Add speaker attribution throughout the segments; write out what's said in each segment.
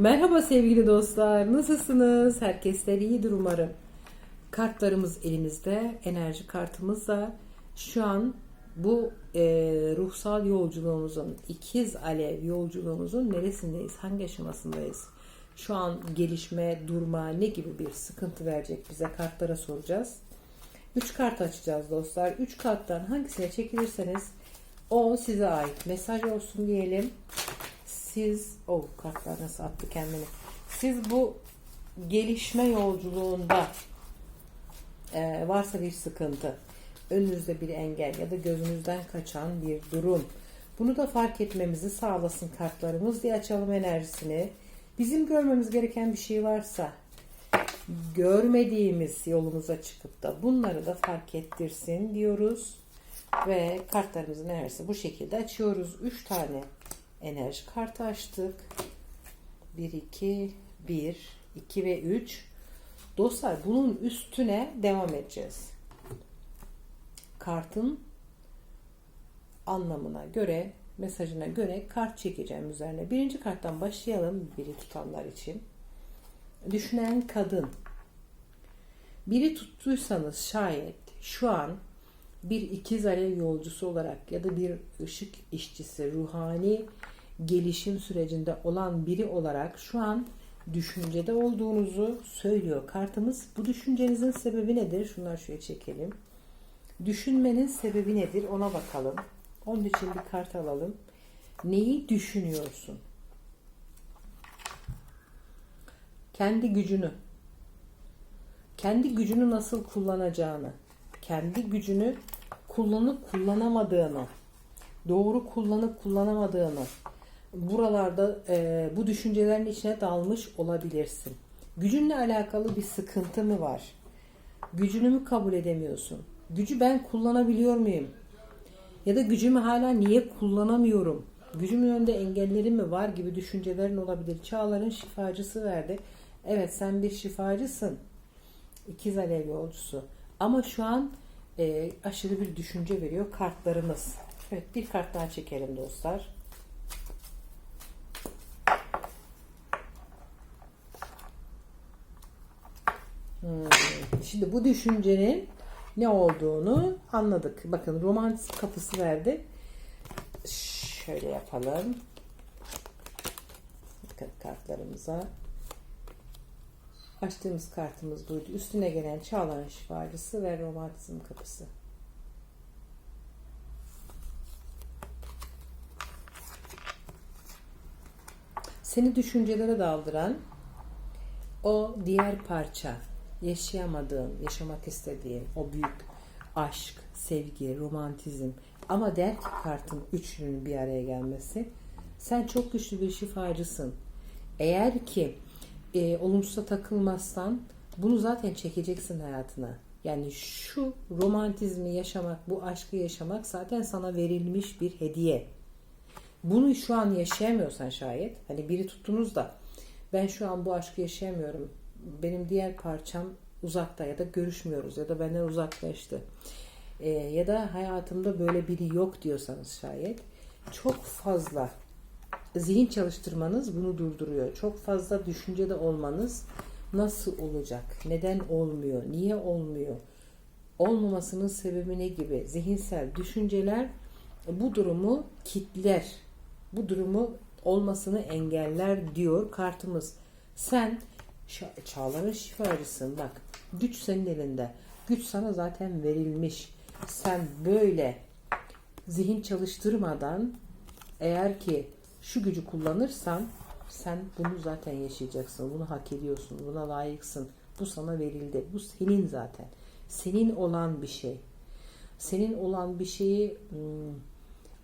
Speaker 1: Merhaba sevgili dostlar. Nasılsınız? Herkesler iyidir umarım. Kartlarımız elimizde. Enerji kartımız da şu an bu e, ruhsal yolculuğumuzun, ikiz alev yolculuğumuzun neresindeyiz? Hangi aşamasındayız? Şu an gelişme, durma, ne gibi bir sıkıntı verecek bize kartlara soracağız. Üç kart açacağız dostlar. Üç karttan hangisine çekilirseniz o size ait mesaj olsun diyelim siz o kartlar nasıl attı kendini. Siz bu gelişme yolculuğunda e, varsa bir sıkıntı önünüzde bir engel ya da gözünüzden kaçan bir durum bunu da fark etmemizi sağlasın kartlarımız diye açalım enerjisini. Bizim görmemiz gereken bir şey varsa görmediğimiz yolumuza çıkıp da bunları da fark ettirsin diyoruz ve kartlarımızın enerjisi bu şekilde açıyoruz. 3 tane enerji kartı açtık. 1, 2, 1, 2 ve 3. Dostlar bunun üstüne devam edeceğiz. Kartın anlamına göre, mesajına göre kart çekeceğim üzerine. Birinci karttan başlayalım biri tutanlar için. Düşünen kadın. Biri tuttuysanız şayet şu an bir ikiz alev yolcusu olarak ya da bir ışık işçisi, ruhani gelişim sürecinde olan biri olarak şu an düşüncede olduğunuzu söylüyor kartımız. Bu düşüncenizin sebebi nedir? Şunları şuraya çekelim. Düşünmenin sebebi nedir? Ona bakalım. Onun için bir kart alalım. Neyi düşünüyorsun? Kendi gücünü. Kendi gücünü nasıl kullanacağını. Kendi gücünü kullanıp kullanamadığını. Doğru kullanıp kullanamadığını buralarda e, bu düşüncelerin içine dalmış olabilirsin. Gücünle alakalı bir sıkıntı mı var? Gücünü mü kabul edemiyorsun? Gücü ben kullanabiliyor muyum? Ya da gücümü hala niye kullanamıyorum? Gücümün önünde engellerim mi var gibi düşüncelerin olabilir. Çağların şifacısı verdi. Evet sen bir şifacısın. İkiz alev yolcusu. Ama şu an e, aşırı bir düşünce veriyor kartlarımız. Evet bir kart daha çekelim dostlar. Hmm. Şimdi bu düşüncenin ne olduğunu anladık. Bakın romantik kapısı verdi. Şöyle yapalım. Bakın kartlarımıza. Açtığımız kartımız buydu. Üstüne gelen çağların şifacısı ve romantizm kapısı. Seni düşüncelere daldıran o diğer parça yaşayamadığın, yaşamak istediğin o büyük aşk, sevgi, romantizm ama der kartın üçünün bir araya gelmesi sen çok güçlü bir şifacısın. Eğer ki e, olumsuza takılmazsan bunu zaten çekeceksin hayatına. Yani şu romantizmi yaşamak, bu aşkı yaşamak zaten sana verilmiş bir hediye. Bunu şu an yaşayamıyorsan şayet, hani biri tuttunuz da ben şu an bu aşkı yaşayamıyorum. Benim diğer parçam uzakta ya da görüşmüyoruz ya da benden uzaklaştı. E, ya da hayatımda böyle biri yok diyorsanız şayet çok fazla zihin çalıştırmanız bunu durduruyor. Çok fazla düşüncede olmanız nasıl olacak? Neden olmuyor? Niye olmuyor? Olmamasının sebebi ne gibi? Zihinsel düşünceler bu durumu kitler. Bu durumu olmasını engeller diyor kartımız. Sen çağların şifacısın bak. Güç senin elinde. Güç sana zaten verilmiş. Sen böyle zihin çalıştırmadan eğer ki şu gücü kullanırsan sen bunu zaten yaşayacaksın. Bunu hak ediyorsun. Buna layıksın. Bu sana verildi. Bu senin zaten. Senin olan bir şey. Senin olan bir şeyi hmm,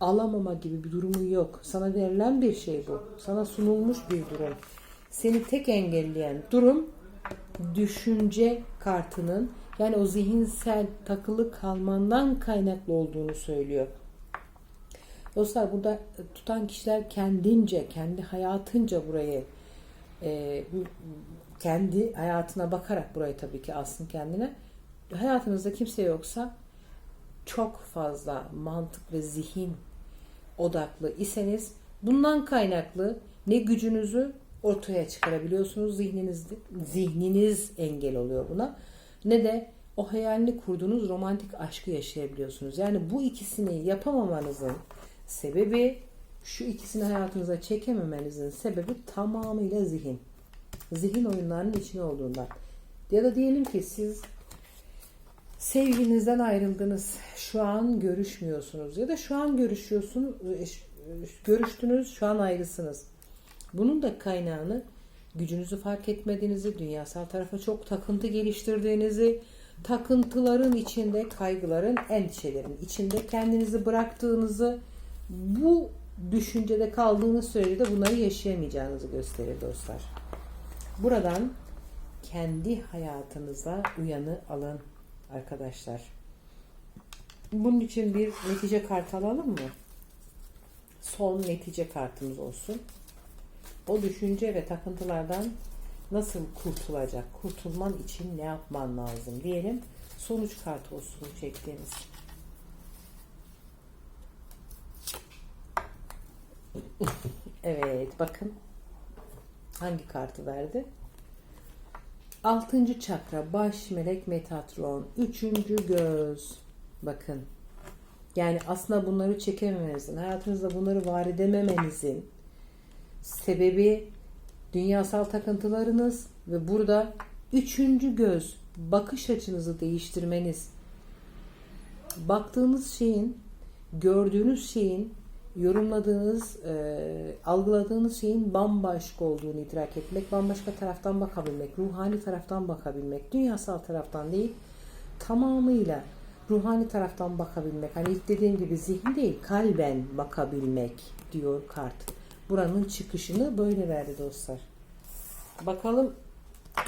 Speaker 1: alamama gibi bir durumu yok. Sana verilen bir şey bu. Sana sunulmuş bir durum. Seni tek engelleyen durum düşünce kartının yani o zihinsel takılı kalmandan kaynaklı olduğunu söylüyor. Dostlar burada tutan kişiler kendince, kendi hayatınca burayı e, kendi hayatına bakarak burayı tabii ki alsın kendine. Hayatınızda kimse yoksa çok fazla mantık ve zihin odaklı iseniz bundan kaynaklı ne gücünüzü ortaya çıkarabiliyorsunuz. Zihniniz zihniniz engel oluyor buna. Ne de o hayalini kurduğunuz romantik aşkı yaşayabiliyorsunuz. Yani bu ikisini yapamamanızın sebebi şu ikisini hayatınıza çekememenizin sebebi tamamıyla zihin. Zihin oyunlarının içine olduğundan. Ya da diyelim ki siz sevginizden ayrıldınız. Şu an görüşmüyorsunuz ya da şu an görüşüyorsunuz, görüştünüz, şu an ayrısınız. Bunun da kaynağını gücünüzü fark etmediğinizi, dünyasal tarafa çok takıntı geliştirdiğinizi, takıntıların içinde, kaygıların, endişelerin içinde kendinizi bıraktığınızı, bu düşüncede kaldığınız sürece de bunları yaşayamayacağınızı gösterir dostlar. Buradan kendi hayatınıza uyanı alın arkadaşlar. Bunun için bir netice kartı alalım mı? Son netice kartımız olsun. O düşünce ve takıntılardan nasıl kurtulacak? Kurtulman için ne yapman lazım diyelim. Sonuç kartı olsun çektiğimiz. Evet bakın hangi kartı verdi? Altıncı çakra baş melek Metatron. Üçüncü göz. Bakın. Yani aslında bunları çekememenizin, hayatınızda bunları var edememenizin sebebi dünyasal takıntılarınız ve burada üçüncü göz bakış açınızı değiştirmeniz. Baktığınız şeyin, gördüğünüz şeyin, yorumladığınız, e, algıladığınız şeyin bambaşka olduğunu idrak etmek, bambaşka taraftan bakabilmek, ruhani taraftan bakabilmek, dünyasal taraftan değil, tamamıyla ruhani taraftan bakabilmek. Hani ilk dediğim gibi zihin değil, kalben bakabilmek diyor kart. Buranın çıkışını böyle verdi dostlar. Bakalım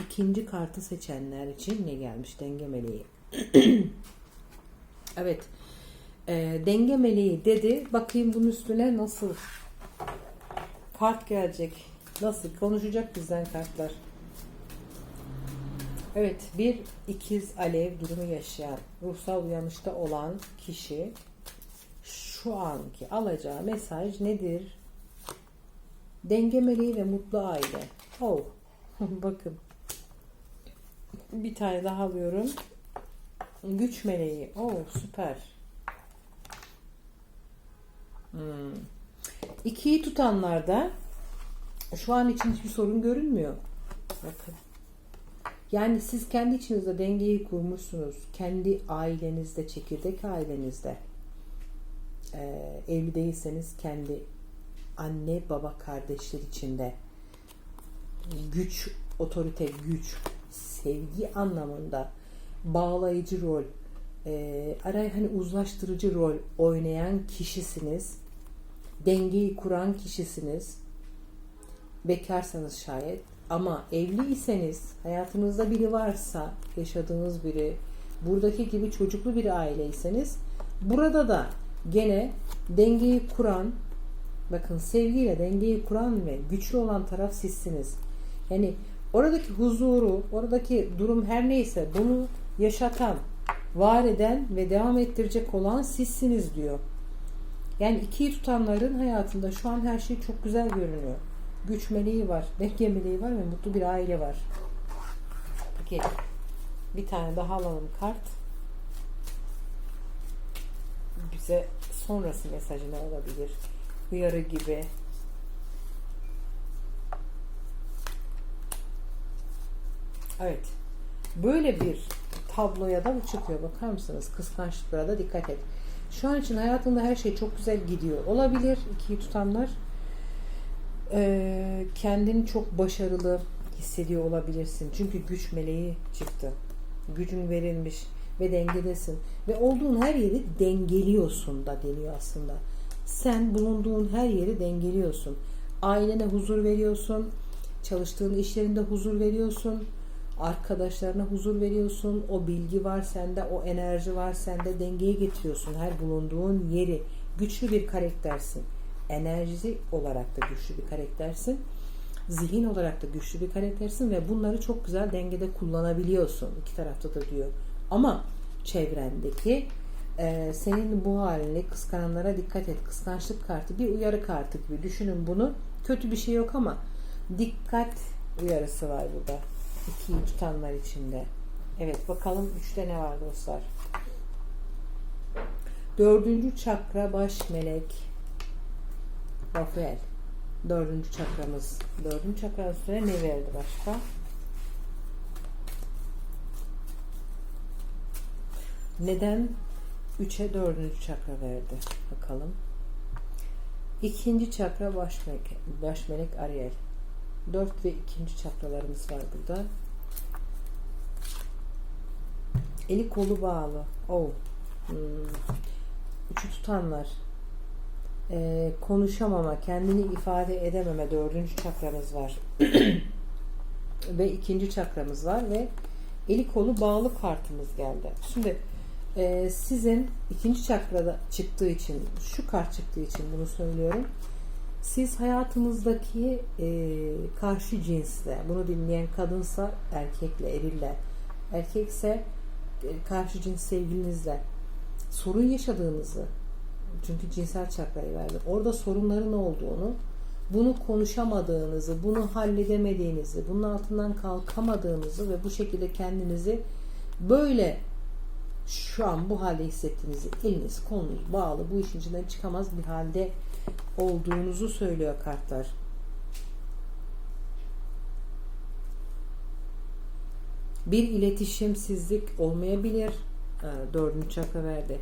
Speaker 1: ikinci kartı seçenler için ne gelmiş denge meleği. evet. E, denge meleği dedi. Bakayım bunun üstüne nasıl kart gelecek. Nasıl konuşacak bizden kartlar. Evet bir ikiz alev durumu yaşayan ruhsal uyanışta olan kişi şu anki alacağı mesaj nedir? Denge meleği ve mutlu aile. Oh. Bakın. Bir tane daha alıyorum. Güç meleği. Oh süper. Hmm. İkiyi tutanlarda şu an için hiçbir sorun görünmüyor. Bakın. Yani siz kendi içinizde dengeyi kurmuşsunuz. Kendi ailenizde, çekirdek ailenizde. Ee, evli değilseniz kendi anne baba kardeşler içinde güç, otorite, güç, sevgi anlamında bağlayıcı rol, e, aray hani uzlaştırıcı rol oynayan kişisiniz. Dengeyi kuran kişisiniz. Bekarsanız şayet ama evliyseniz hayatınızda biri varsa yaşadığınız biri buradaki gibi çocuklu bir aileyseniz burada da gene dengeyi kuran bakın sevgiyle dengeyi kuran ve güçlü olan taraf sizsiniz. Yani oradaki huzuru, oradaki durum her neyse bunu yaşatan, var eden ve devam ettirecek olan sizsiniz diyor. Yani ikiyi tutanların hayatında şu an her şey çok güzel görünüyor. Güç meleği var, denge var ve mutlu bir aile var. Peki bir tane daha alalım kart. Bize sonrası mesajı ne olabilir? Uyarı gibi. Evet. Böyle bir tabloya da bu çıkıyor. Bakar mısınız? Kıskançlıklara da dikkat et. Şu an için hayatında her şey çok güzel gidiyor. Olabilir. ikiyi tutanlar e, kendini çok başarılı hissediyor olabilirsin. Çünkü güç meleği çıktı. Gücün verilmiş ve dengedesin. Ve olduğun her yeri dengeliyorsun da deniyor aslında. Sen bulunduğun her yeri dengeliyorsun. Ailene huzur veriyorsun. Çalıştığın işlerinde huzur veriyorsun. Arkadaşlarına huzur veriyorsun. O bilgi var sende, o enerji var sende. Dengeye getiriyorsun her bulunduğun yeri. Güçlü bir karaktersin enerji olarak da güçlü bir karaktersin. Zihin olarak da güçlü bir karaktersin ve bunları çok güzel dengede kullanabiliyorsun. İki tarafta da diyor. Ama çevrendeki e, senin bu halini kıskananlara dikkat et. Kıskançlık kartı bir uyarı kartı gibi düşünün bunu. Kötü bir şey yok ama Dikkat uyarısı var burada. İkiyi tutanlar içinde. Evet bakalım üçte ne var dostlar. Dördüncü çakra baş melek Rafael. Dördüncü çakramız. Dördüncü çakra üstüne ne verdi başka? Neden 3'e dördüncü çakra verdi? Bakalım. İkinci çakra baş melek, baş melek Ariel. Dört ve ikinci çakralarımız var burada. Eli kolu bağlı. Oh. Hmm. Üçü tutanlar. Ee, konuşamama, kendini ifade edememe dördüncü çakramız var. ve ikinci çakramız var ve eli kolu bağlı kartımız geldi. Şimdi e, sizin ikinci çakrada çıktığı için, şu kart çıktığı için bunu söylüyorum. Siz hayatınızdaki e, karşı cinsle, bunu dinleyen kadınsa erkekle, erille, erkekse e, karşı cins sevgilinizle sorun yaşadığınızı, çünkü cinsel çakrayı verdim. Orada sorunların olduğunu, bunu konuşamadığınızı, bunu halledemediğinizi, bunun altından kalkamadığınızı ve bu şekilde kendinizi böyle şu an bu halde hissettiğinizi eliniz kolunuz bağlı bu işin içinden çıkamaz bir halde olduğunuzu söylüyor kartlar. Bir iletişimsizlik olmayabilir. Ee, Dördüncü çakra verdi.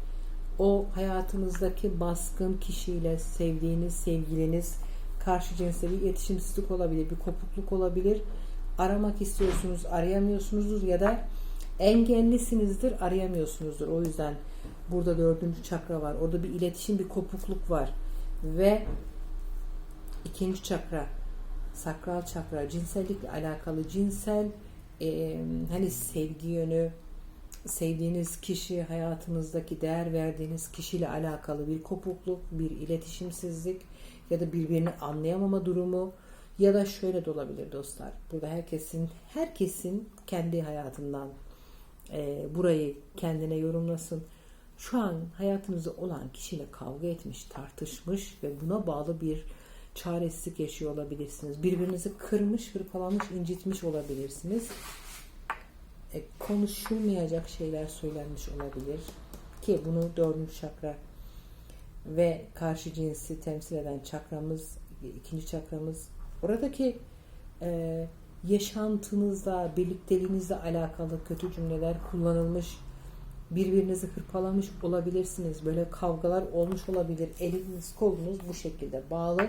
Speaker 1: O hayatınızdaki baskın kişiyle sevdiğiniz sevgiliniz karşı cinsle bir iletişimsizlik olabilir, bir kopukluk olabilir. Aramak istiyorsunuz, arayamıyorsunuzdur ya da engellisinizdir, arayamıyorsunuzdur. O yüzden burada dördüncü çakra var. Orada bir iletişim, bir kopukluk var. Ve ikinci çakra, sakral çakra, cinsellikle alakalı cinsel e, hani sevgi yönü, sevdiğiniz kişi, hayatınızdaki değer verdiğiniz kişiyle alakalı bir kopukluk, bir iletişimsizlik ya da birbirini anlayamama durumu ya da şöyle de olabilir dostlar. Burada herkesin herkesin kendi hayatından e, burayı kendine yorumlasın. Şu an hayatınızda olan kişiyle kavga etmiş, tartışmış ve buna bağlı bir çaresizlik yaşıyor olabilirsiniz. Birbirinizi kırmış, hırpalamış, incitmiş olabilirsiniz. E, konuşulmayacak şeyler söylenmiş olabilir. Ki bunu dördüncü çakra ve karşı cinsi temsil eden çakramız, ikinci çakramız. Oradaki e, yaşantınızda, birlikteliğinizle alakalı kötü cümleler kullanılmış, birbirinizi hırpalamış olabilirsiniz. Böyle kavgalar olmuş olabilir. Eliniz kolunuz bu şekilde bağlı.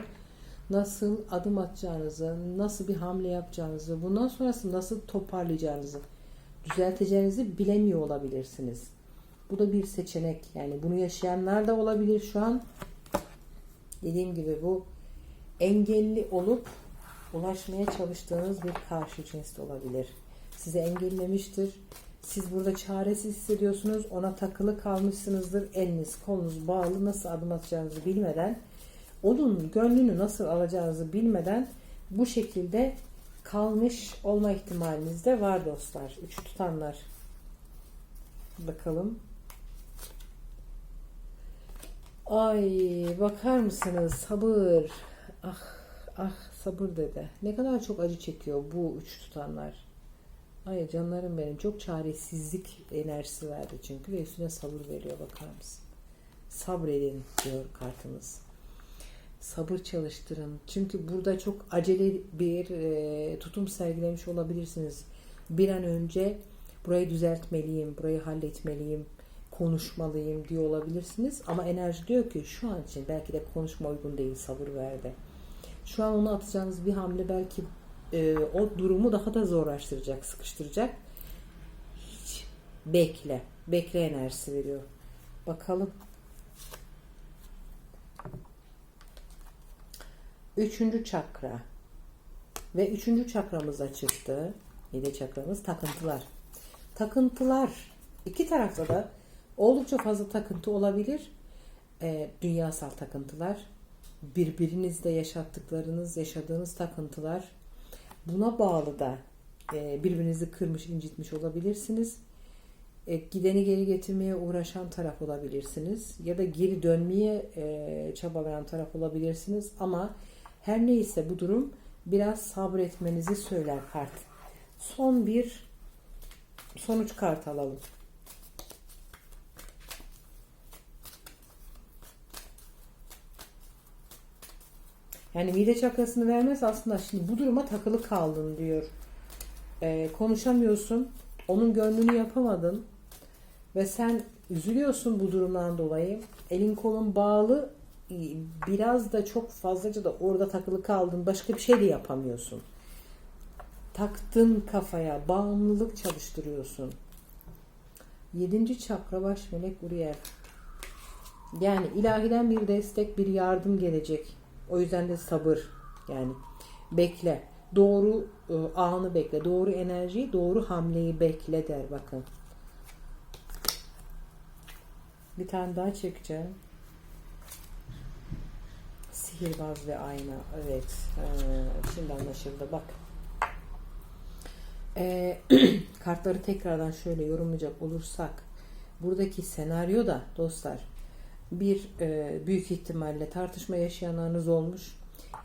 Speaker 1: Nasıl adım atacağınızı, nasıl bir hamle yapacağınızı, bundan sonrası nasıl toparlayacağınızı, düzelteceğinizi bilemiyor olabilirsiniz. Bu da bir seçenek. Yani bunu yaşayanlar da olabilir şu an. Dediğim gibi bu engelli olup ulaşmaya çalıştığınız bir karşı cins olabilir. Sizi engellemiştir. Siz burada çaresiz hissediyorsunuz. Ona takılı kalmışsınızdır. Eliniz kolunuz bağlı. Nasıl adım atacağınızı bilmeden onun gönlünü nasıl alacağınızı bilmeden bu şekilde kalmış olma ihtimaliniz de var dostlar. Üç tutanlar. Bakalım. Ay bakar mısınız? Sabır. Ah ah sabır dedi. Ne kadar çok acı çekiyor bu üç tutanlar. Ay canlarım benim çok çaresizlik enerjisi verdi çünkü ve üstüne sabır veriyor bakar mısın? Sabredin diyor kartımız. Sabır çalıştırın. Çünkü burada çok acele bir e, tutum sergilemiş olabilirsiniz. Bir an önce burayı düzeltmeliyim, burayı halletmeliyim, konuşmalıyım diyor olabilirsiniz. Ama enerji diyor ki şu an için belki de konuşma uygun değil, sabır verdi. Şu an onu atacağınız bir hamle belki e, o durumu daha da zorlaştıracak, sıkıştıracak. Hiç bekle, bekle enerjisi veriyor. Bakalım. Üçüncü çakra. Ve üçüncü çakramıza çıktı. Yedi çakramız takıntılar. Takıntılar. iki tarafta da oldukça fazla takıntı olabilir. E, dünyasal takıntılar. Birbirinizde yaşattıklarınız, yaşadığınız takıntılar. Buna bağlı da e, birbirinizi kırmış, incitmiş olabilirsiniz. E, gideni geri getirmeye uğraşan taraf olabilirsiniz. Ya da geri dönmeye e, çabalayan taraf olabilirsiniz. Ama her neyse bu durum biraz sabretmenizi söyler kart. Son bir sonuç kart alalım. Yani mide çakrasını vermez aslında şimdi bu duruma takılı kaldın diyor. Ee, konuşamıyorsun. Onun gönlünü yapamadın. Ve sen üzülüyorsun bu durumdan dolayı. Elin kolun bağlı. Biraz da çok fazlaca da orada takılı kaldın. Başka bir şey de yapamıyorsun. Taktın kafaya. Bağımlılık çalıştırıyorsun. Yedinci çakra baş melek Uriel. Yani ilahiden bir destek, bir yardım gelecek. O yüzden de sabır. Yani bekle. Doğru e, anı bekle. Doğru enerjiyi, doğru hamleyi bekle der bakın. Bir tane daha çekeceğim. Sihirbaz ve ayna. Evet. Ee, şimdi anlaşıldı. Bak. Ee, kartları tekrardan şöyle yorumlayacak olursak buradaki senaryo da dostlar bir e, büyük ihtimalle tartışma yaşayanlarınız olmuş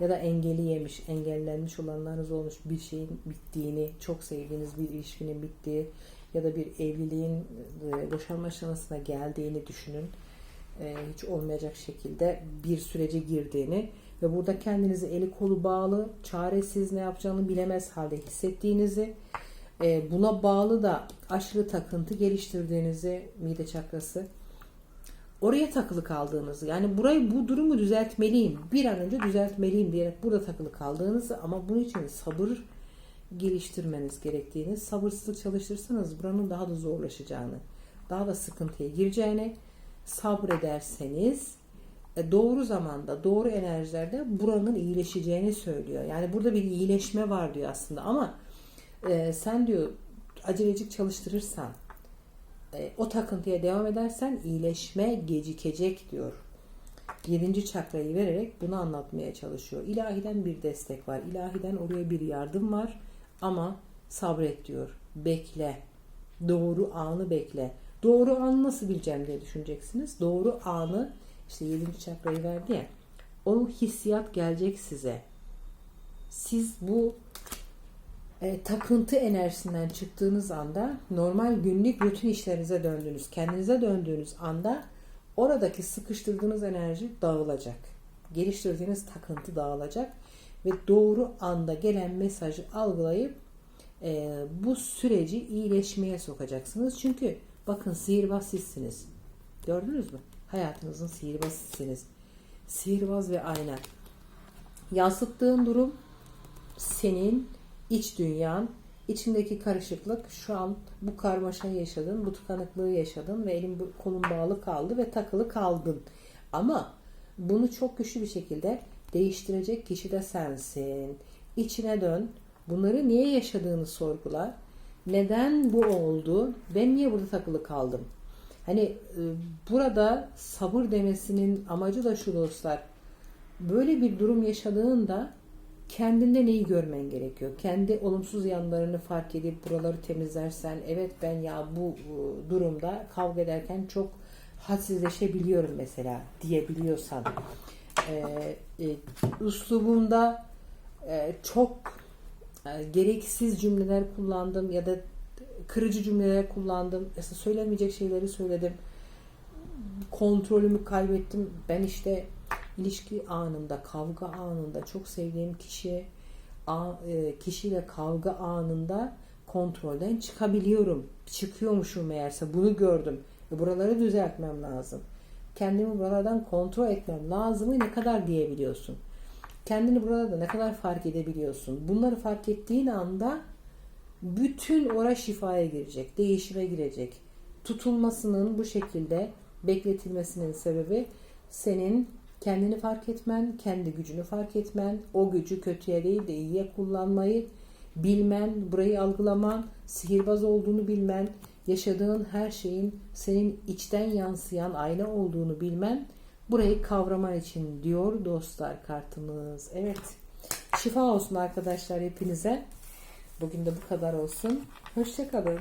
Speaker 1: ya da engeli yemiş, engellenmiş olanlarınız olmuş bir şeyin bittiğini, çok sevdiğiniz bir ilişkinin bittiği ya da bir evliliğin e, boşanma aşamasına geldiğini düşünün. E, hiç olmayacak şekilde bir sürece girdiğini ve burada kendinizi eli kolu bağlı, çaresiz ne yapacağını bilemez halde hissettiğinizi, e, buna bağlı da aşırı takıntı geliştirdiğinizi mide çakrası oraya takılı kaldığınızı yani burayı bu durumu düzeltmeliyim bir an önce düzeltmeliyim diyerek burada takılı kaldığınızı ama bunun için sabır geliştirmeniz gerektiğini sabırsızlık çalıştırsanız buranın daha da zorlaşacağını daha da sıkıntıya gireceğini sabrederseniz e, doğru zamanda doğru enerjilerde buranın iyileşeceğini söylüyor. Yani burada bir iyileşme var diyor aslında ama e, sen diyor acelecik çalıştırırsan e, o takıntıya devam edersen iyileşme gecikecek diyor. Yedinci çakrayı vererek bunu anlatmaya çalışıyor. İlahiden bir destek var. İlahiden oraya bir yardım var. Ama sabret diyor. Bekle. Doğru anı bekle. Doğru anı nasıl bileceğim diye düşüneceksiniz. Doğru anı işte yedinci çakrayı verdi ya. O hissiyat gelecek size. Siz bu e, takıntı enerjisinden çıktığınız anda normal günlük rutin işlerinize döndüğünüz, kendinize döndüğünüz anda oradaki sıkıştırdığınız enerji dağılacak. Geliştirdiğiniz takıntı dağılacak ve doğru anda gelen mesajı algılayıp e, bu süreci iyileşmeye sokacaksınız. Çünkü bakın sihirbaz sizsiniz. Gördünüz mü? Hayatınızın sihirbazı sizsiniz. Sihirbaz ve ayna. Yansıttığın durum senin iç dünyan, içindeki karışıklık şu an bu karmaşayı yaşadın, bu tıkanıklığı yaşadın ve elin kolun bağlı kaldı ve takılı kaldın. Ama bunu çok güçlü bir şekilde değiştirecek kişi de sensin. İçine dön. Bunları niye yaşadığını sorgula. Neden bu oldu? Ben niye burada takılı kaldım? Hani e, burada sabır demesinin amacı da şu dostlar. Böyle bir durum yaşadığında kendinde neyi görmen gerekiyor? Kendi olumsuz yanlarını fark edip buraları temizlersen evet ben ya bu e, durumda kavga ederken çok hadsizleşebiliyorum mesela diyebiliyorsan e, e, üslubunda e, çok e, gereksiz cümleler kullandım ya da kırıcı cümleler kullandım. Mesela söylemeyecek şeyleri söyledim. Kontrolümü kaybettim. Ben işte ilişki anında, kavga anında çok sevdiğim kişi e, kişiyle kavga anında kontrolden çıkabiliyorum. Çıkıyormuşum meğerse bunu gördüm. Ve buraları düzeltmem lazım. Kendimi buralardan kontrol etmem lazımı ne kadar diyebiliyorsun. Kendini burada ne kadar fark edebiliyorsun. Bunları fark ettiğin anda bütün ora şifaya girecek, değişime girecek. Tutulmasının bu şekilde bekletilmesinin sebebi senin kendini fark etmen, kendi gücünü fark etmen, o gücü kötüye değil de iyiye kullanmayı bilmen, burayı algılaman, sihirbaz olduğunu bilmen, yaşadığın her şeyin senin içten yansıyan ayna olduğunu bilmen, burayı kavraman için diyor dostlar kartımız. Evet. Şifa olsun arkadaşlar hepinize. Bugün de bu kadar olsun. Hoşçakalın.